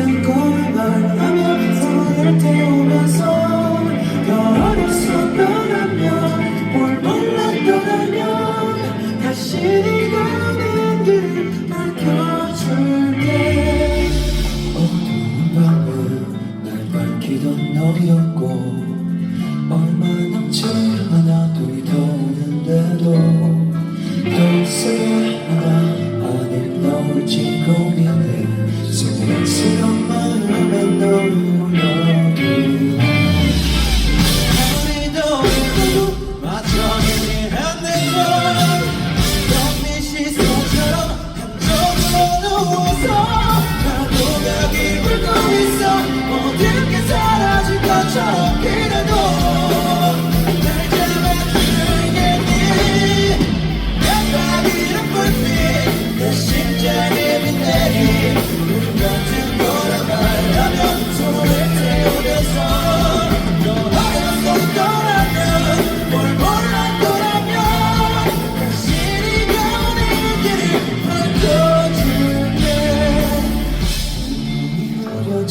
같은 꿈을 만나면 소원을 태우면서 더 어디서 떠나면 뭘 몰라 떠나면 다시 가는 길을 밝혀줄게. 어두운 밤을 날 밝히던 너였고 얼마나 하나 둘더 오는데도 더 있어야 하나 아닐 나올지 canción.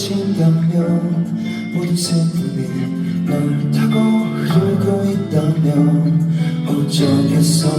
있으신다면 모든 슬픔이 널 타고 흐르고 있다면 어쩌겠어?